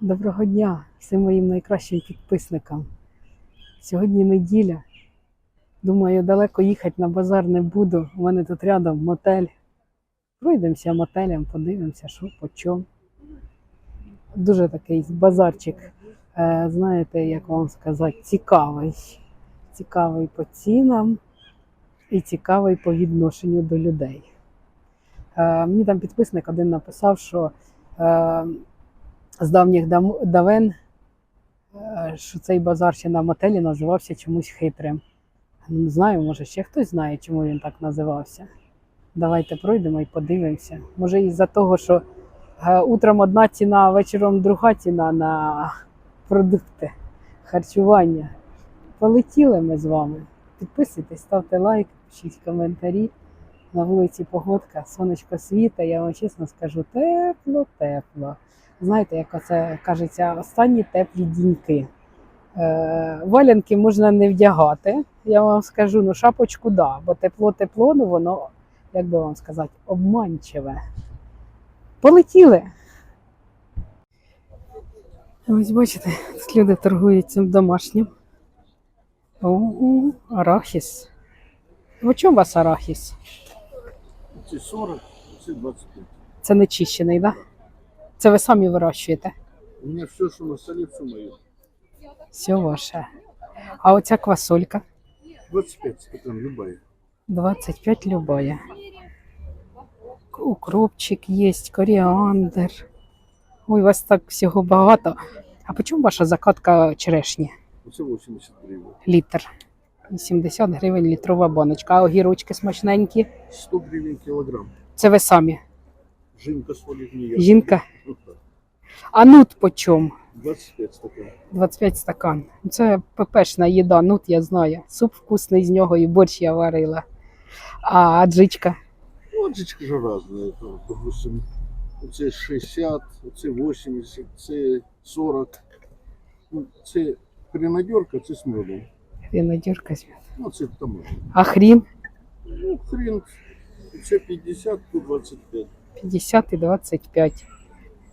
Доброго дня всім моїм найкращим підписникам. Сьогодні неділя. Думаю, далеко їхати на базар не буду. У мене тут рядом мотель. Пройдемося мотелем, подивимося, що по чому. Дуже такий базарчик, е, знаєте, як вам сказати, цікавий. Цікавий по цінам і цікавий по відношенню до людей. Е, мені там підписник один написав, що е, з давніх давен, е, що цей базар ще на мотелі називався чомусь хитрим. Не знаю, може ще хтось знає, чому він так називався. Давайте пройдемо і подивимося. Може, із-за того, що е, утром одна ціна, а вечором друга ціна на продукти харчування. Полетіли ми з вами. Підписуйтесь, ставте лайк, пишіть коментарі. На вулиці погодка, сонечко світа, я вам чесно скажу, тепло, тепло. Знаєте, як оце кажеться, останні теплі діньки. Е, валянки можна не вдягати, я вам скажу, ну шапочку да, бо тепло-тепло, ну воно, як би вам сказати, обманчиве. Полетіли. Ось бачите, тут люди торгують цим домашнім. О, арахіс. В чому у вас арахіс? Ці 40, ці 25. Це не чищений, так? Да? Це ви самі вирощуєте? У меня все, что на столе, все мое. Все ваше. А оця квасолька 25 стакан, любая. 25 любая. Укропчик є, коріандр. Ой, у вас так всього багато. А по чому ваша закатка черешні? Оце 80 гривен. Літр. 80 гривень літрова баночка. А огірочки смачненькі. 100 гривен килограмм. Це ви самі. Жинка солит не я. Жінка. А нут по чому? 25 стакан. 25 стакан. Це ППшна їда, нут я знаю. Суп вкусний з нього і борщ я варила. А аджичка Ну, отжичка же разная. Это, допустим, оце 60, оце 80, це 40. Ну, це хренадерка, це з медом. винодірка. Ну, це там. А хрін Ну, хрен. Це 50, тут 25. 50 і 25.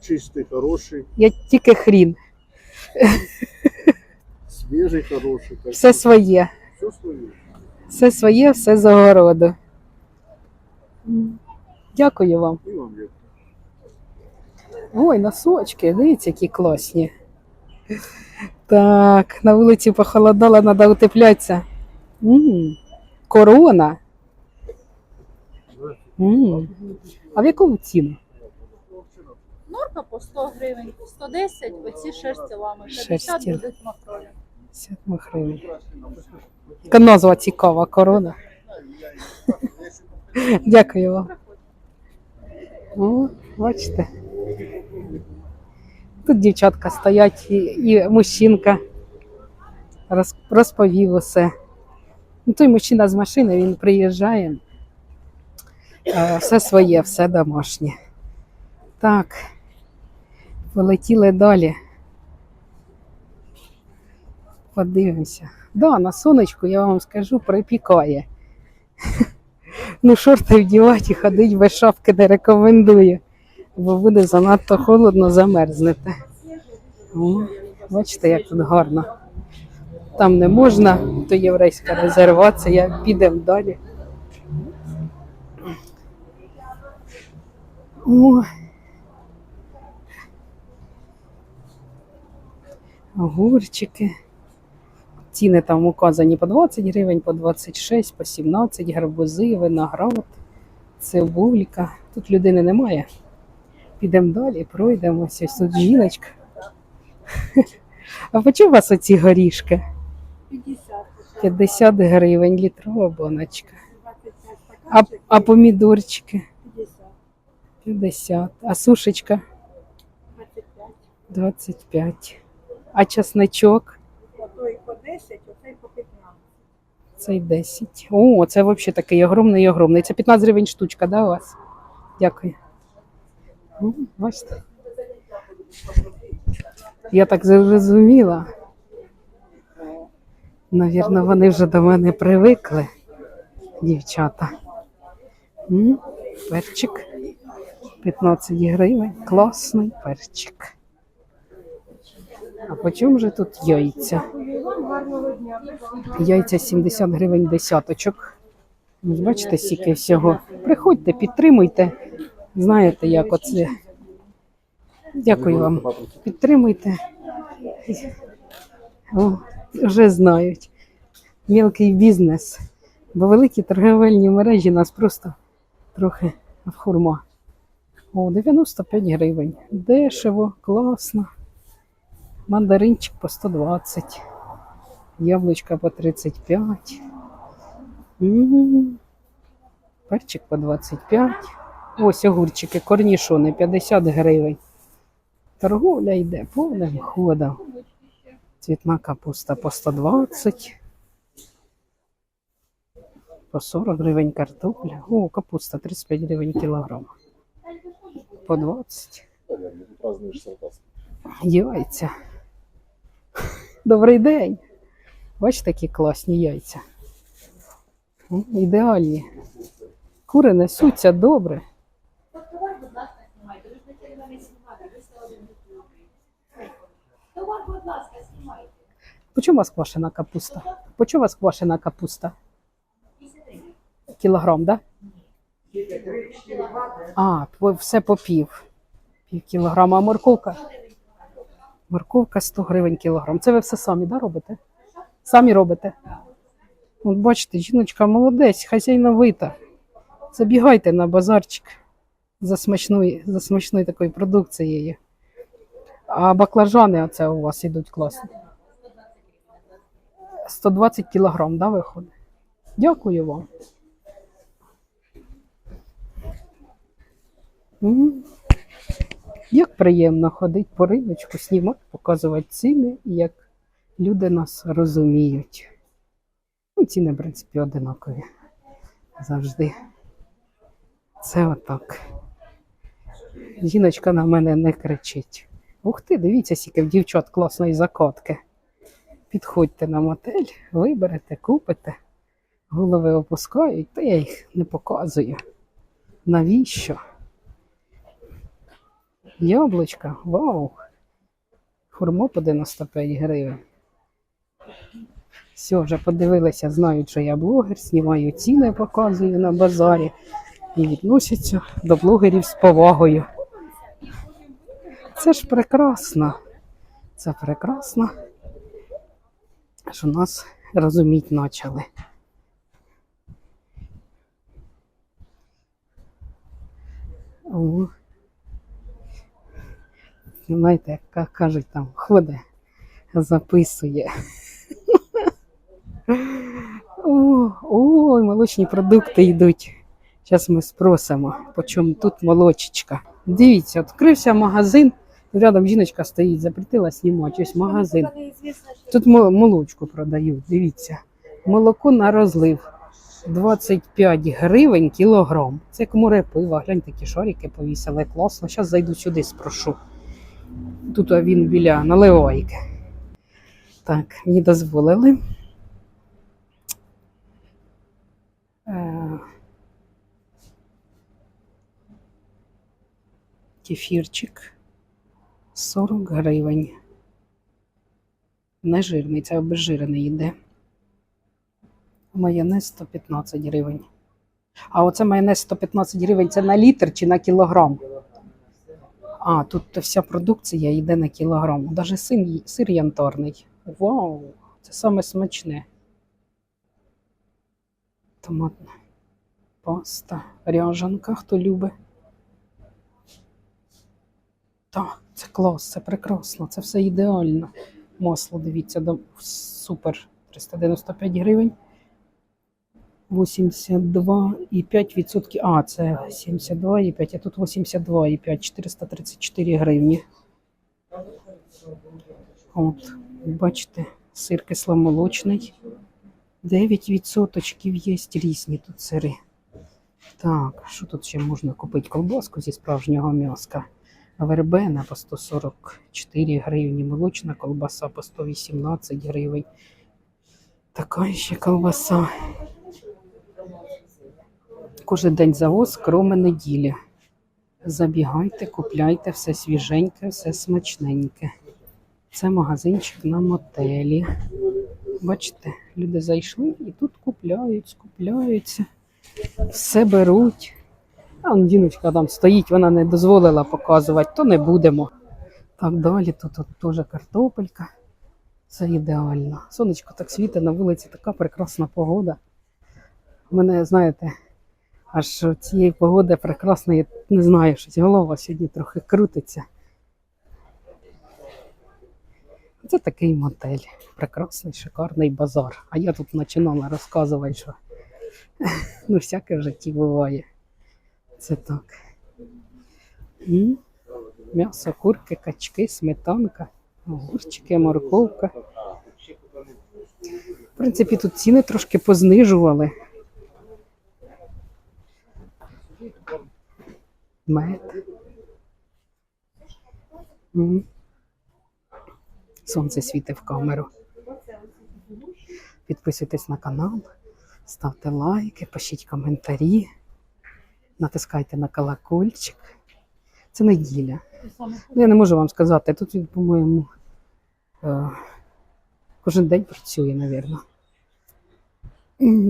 Чистий, хороший, Я тільки хрін. свежий, хороший. Так. Все своє. Все своє. Все своє, все з огороду. М. Дякую вам. І вам дякую. Ой, носочки, дивіться, які класні. Так, на вулиці похолодало, треба утеплятися. М, Корона. М. А в яку ціну? Норка по 100 гривень, 110, оці шерсті лами, 50 Шерсті. будуть макролі. 50 гривень. Яка назва цікава, корона. Дякую вам. О, бачите. Тут дівчатка стоять і, і мужчинка роз, розповів усе. Ну, той мужчина з машини, він приїжджає. Е, Все своє, все домашнє. Так, полетіли далі. Подивимося. Да, на сонечку, я вам скажу, припікає. Ну, шорти вдівати і ходити без шапки не рекомендую, бо буде занадто холодно, замерзнете. О, бачите, як тут гарно. Там не можна, то єврейська резервація, підемо далі. О. Огурчики. Ціни там указані по 20 гривень, по 26, по 17, гарбузи, виноград, цибулька. Тут людини немає. Підемо далі, пройдемося. Ось тут жіночка. А по чому у вас оці горішки? 50, 50 гривень, літрова баночка. А, а помідорчики 50, 50. А сушечка 25. 25. А часничок Отой по 10, оцей по 15. цей 10. О, це взагалі такий огромний і огромний. Це 15 гривень штучка, да, у вас? Дякую. Ну, бачите. Я так зрозуміла. Навірно, вони вже до мене привикли, дівчата. М, Перчик. 15 гривень. Класний перчик. А по чому же тут яйця? Яйця 70 гривень десяточок. Ось Бачите, скільки всього. Приходьте, підтримуйте. Знаєте, як оце. Дякую вам. Підтримуйте. О, вже знають. Мілкий бізнес. Бо великі торговельні мережі нас просто трохи в хурма. О, 95 гривень. Дешево, класно. Мандаринчик по 120. Яблучка по 35. М. Перчик по 25. Ось огурчики, корнішони 50 гривень. Торговля йде повним ходом. Цвітна капуста по 120. По 40 гривень картопля. О, капуста 35 гривень кілограм. По 20. Яйця. Добрий день. Бачите, які класні яйця. Ідеальні. Кури несуться добре. Товар, будь ласка, знімайте. По чому у вас квашена капуста? По чому у вас квашена капуста? Кілограм, так? Да? А, все по пів. Пів кілограма. А морковка? Морковка 100 гривень кілограм. Це ви все самі да, робите? Самі робите? От бачите, жіночка молодець, хазяйновита. Забігайте на базарчик за смачною, за смачною такою продукцією. А баклажани оце у вас ідуть класно. 120 кілограм, да, виходить? Дякую вам. Як приємно ходити по риночку, знімати, показувати ціни, як люди нас розуміють. Ну, ціни, в принципі, одинакові. Завжди. Це отак. Жіночка на мене не кричить. Ух ти, дивіться, скільки в дівчат класної закатки. Підходьте на мотель, виберете, купите. Голови опускають, та я їх не показую. Навіщо? Яблучка, вау! Хурмо по 95 гривень. Все, вже подивилися, знають, що я блогер, знімаю ціни, показую на базарі і відносяться до блогерів з повагою. Це ж прекрасно. Це прекрасно що нас розуміти почали. О. Знаєте, як кажуть там, ходить, записує. О, ой, молочні продукти йдуть. Зараз ми спросимо, по чому тут молочечка. Дивіться, відкрився магазин. Рядом жіночка стоїть, запретила знімати. Ось магазин. Тут молочку продають, дивіться. Молоко на розлив 25 гривень кілограм. Це як море пива. Гляньте, такі шарики повісили. Класно. Зараз зайду сюди, спрошу. Тут він біля наливайки. Так, мені дозволили. Е, Кефірчик 40 гривень. Нежирний, це обезжирений йде. Майонез 115 гривень. А оце майонез 115 гривень це на літр чи на кілограм? А, тут вся продукція йде на кілограм. Даже сир, сир янтарний. Вау! Це саме смачне. Томатна паста, ряжанка, хто любить. Так, це клас, це прекрасно, це все ідеально. Масло, дивіться, супер. 395 гривень. 82,5%. А, це 72,5, а тут 82,5, 434 гривні. От, бачите, сир кисломолочний. 9% є різні тут сири. Так, що тут ще можна купити? Колбаску зі справжнього м'яска. Вербена по 144 гривні, молочна колбаса по 118 гривень. Така ще колбаса. Кожен день завоз, кроме неділі. Забігайте, купляйте все свіженьке, все смачненьке. Це магазинчик на мотелі. Бачите, люди зайшли і тут купляють, скупляються, все беруть. А діночка там стоїть, вона не дозволила показувати, то не будемо. Так далі, тут от теж картопелька. Це ідеально. Сонечко так світить, на вулиці така прекрасна погода. У мене, знаєте, аж цієї погоди прекрасної, не знаю, щось голова сьогодні трохи крутиться. Це такий мотель. Прекрасний, шикарний базар. А я тут починала розказувати, що ну, всяке в житті буває. Це так. М? М'ясо, курки, качки, сметанка, огурчики, морковка. В принципі, тут ціни трошки познижували. Мед. Сонце світить в камеру. Підписуйтесь на канал, ставте лайки, пишіть коментарі, натискайте на колокольчик. Це неділя. Ну, я не можу вам сказати, тут він, по-моєму, е, кожен день працює, мабуть.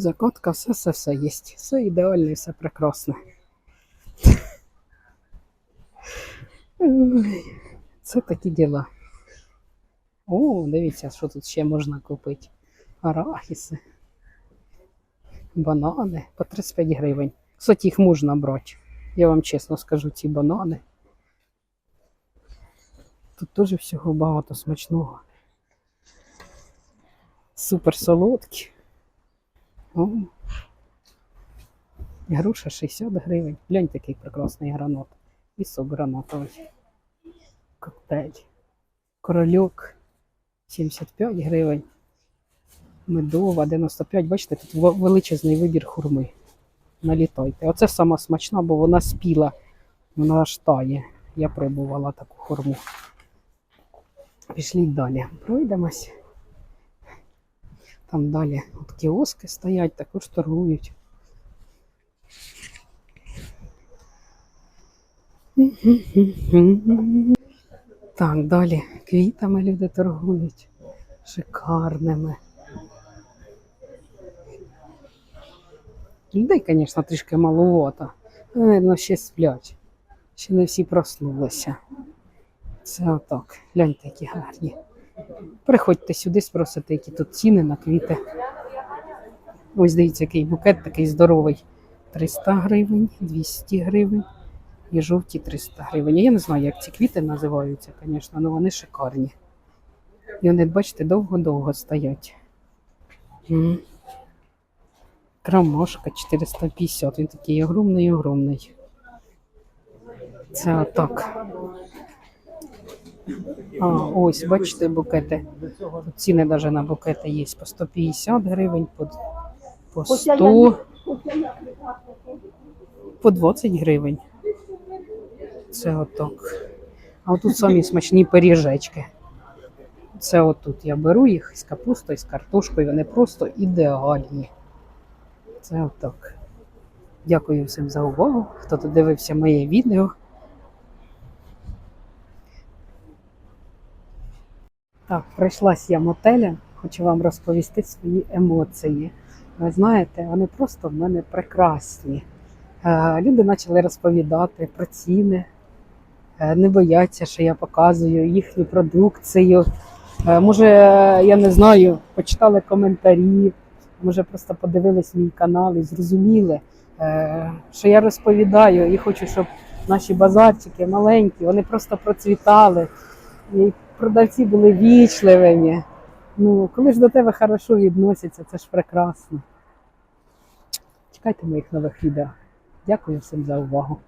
Закотка, все, все, все є. Все ідеально і все прекрасне. Ой, Це такі діла. О, дивіться, що тут ще можна купити. Арахіси, банани по 35 гривень. Кстати, їх можна брати. Я вам чесно скажу, ці банани. Тут теж всього багато смачного. Супер солодкі. О. Груша 60 гривень. Глянь, такий прекрасний гранат. І сок гранатовий. Коктейль. Корольок 75 гривень. Медова 95. Бачите, тут величезний вибір хурми. Налітайте. Оце сама смачна, бо вона спіла, вона аж тає. Я пробувала таку хурму. Пішліть далі. Пройдемось. Там далі от кіоски стоять, також торгують. Так, далі квітами люди торгують. Шикарними. Людей, звісно, трішки маловато. Наверно, ще сплять. Ще не всі проснулися. Це отак. Гляньте, які гарні. Приходьте сюди, спросите, які тут ціни на квіти. Ось дивіться, який букет такий здоровий. 300 гривень, 200 гривень і жовті 300 гривень. Я не знаю, як ці квіти називаються, звісно, але вони шикарні. І вони, бачите, довго-довго стоять. М. Крамашка 450. Він такий огромний, огромний. Це отак. А, ось, бачите, букети. Тут ціни навіть на букети є по 150 гривень, по, по 100, по 20 гривень. Це отак. А отут самі смачні пиріжечки. Це отут я беру їх з капустою, з картошкою, вони просто ідеальні. Це отак. Дякую всім за увагу, хто додивився моє відео. Так, прийшлась я мотеля, хочу вам розповісти свої емоції. Ви знаєте, вони просто в мене прекрасні. Е, Люди почали розповідати про ціни, не бояться, що я показую їхню продукцію. Е, Може, я не знаю, почитали коментарі, може просто подивились мій канал і зрозуміли, е, що я розповідаю і хочу, щоб наші базарчики маленькі, вони просто процвітали. І продавці були вічливими. Ну, коли ж до тебе хорошо відносяться, це ж прекрасно. Чекайте моїх нових відео. Дякую всім за увагу.